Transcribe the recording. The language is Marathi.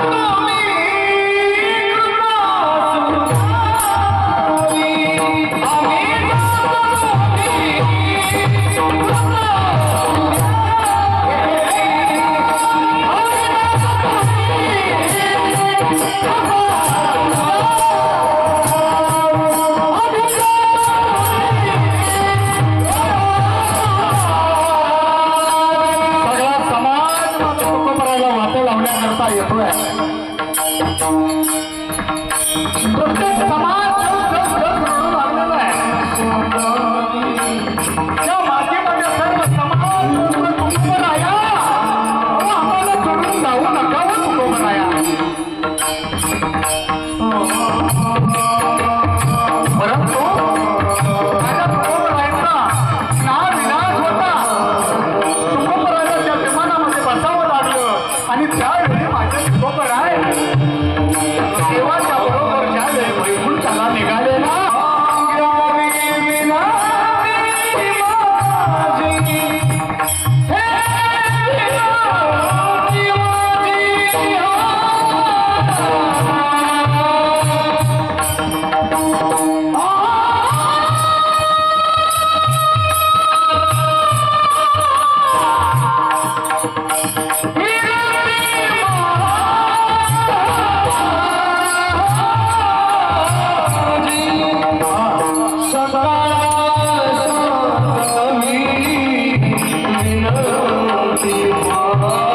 Oh, लावण्याकरता येतोय प्रत्येक समाज जग- लागलेला आहे. त्या मातीमध्ये सर्व समाज तुकोबराया आम्हाला सोडून जाऊ नका हो तुकोबराया 的花